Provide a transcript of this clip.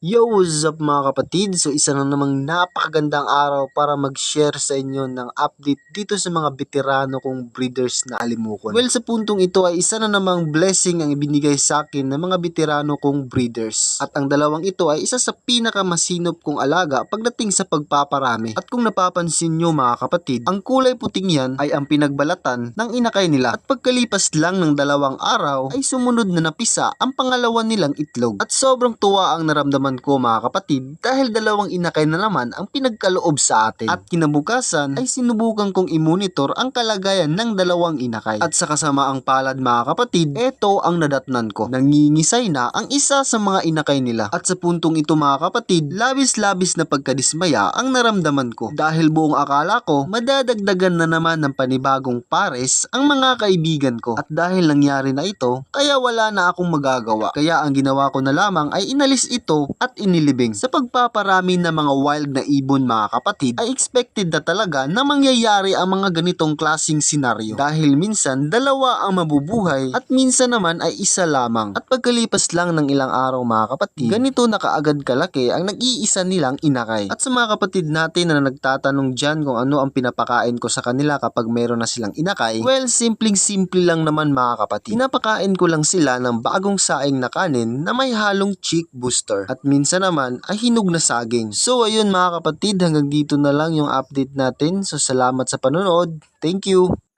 Yo, what's up mga kapatid? So isa na namang napakagandang araw para mag-share sa inyo ng update dito sa mga veterano kong breeders na alimukon. Well, sa puntong ito ay isa na namang blessing ang ibinigay sa akin ng mga veterano kong breeders. At ang dalawang ito ay isa sa pinakamasinop kong alaga pagdating sa pagpaparami. At kung napapansin nyo mga kapatid, ang kulay puting yan ay ang pinagbalatan ng inakay nila. At pagkalipas lang ng dalawang araw ay sumunod na napisa ang pangalawa nilang itlog. At sobrang tuwa ang naramdaman ko mga kapatid dahil dalawang inakay na naman ang pinagkaloob sa atin. At kinabukasan ay sinubukan kong i-monitor ang kalagayan ng dalawang inakay. At sa kasamaang palad mga kapatid, eto ang nadatnan ko. Nangingisay na ang isa sa mga inakay nila. At sa puntong ito mga kapatid, labis-labis na pagkadismaya ang naramdaman ko. Dahil buong akala ko, madadagdagan na naman ng panibagong pares ang mga kaibigan ko. At dahil nangyari na ito, kaya wala na akong magagawa. Kaya ang ginawa ko na lamang ay inalis ito at inilibing. Sa pagpaparami ng mga wild na ibon mga kapatid, ay expected na talaga na mangyayari ang mga ganitong klasing senaryo. Dahil minsan, dalawa ang mabubuhay at minsan naman ay isa lamang. At pagkalipas lang ng ilang araw mga kapatid, ganito na kaagad kalaki ang nag-iisa nilang inakay. At sa mga kapatid natin na nagtatanong dyan kung ano ang pinapakain ko sa kanila kapag meron na silang inakay, well, simpleng-simple lang naman mga kapatid. Pinapakain ko lang sila ng bagong saing na kanin na may halong cheek booster. At minsan naman ay hinog na saging. So ayun mga kapatid, hanggang dito na lang yung update natin. So salamat sa panonood. Thank you!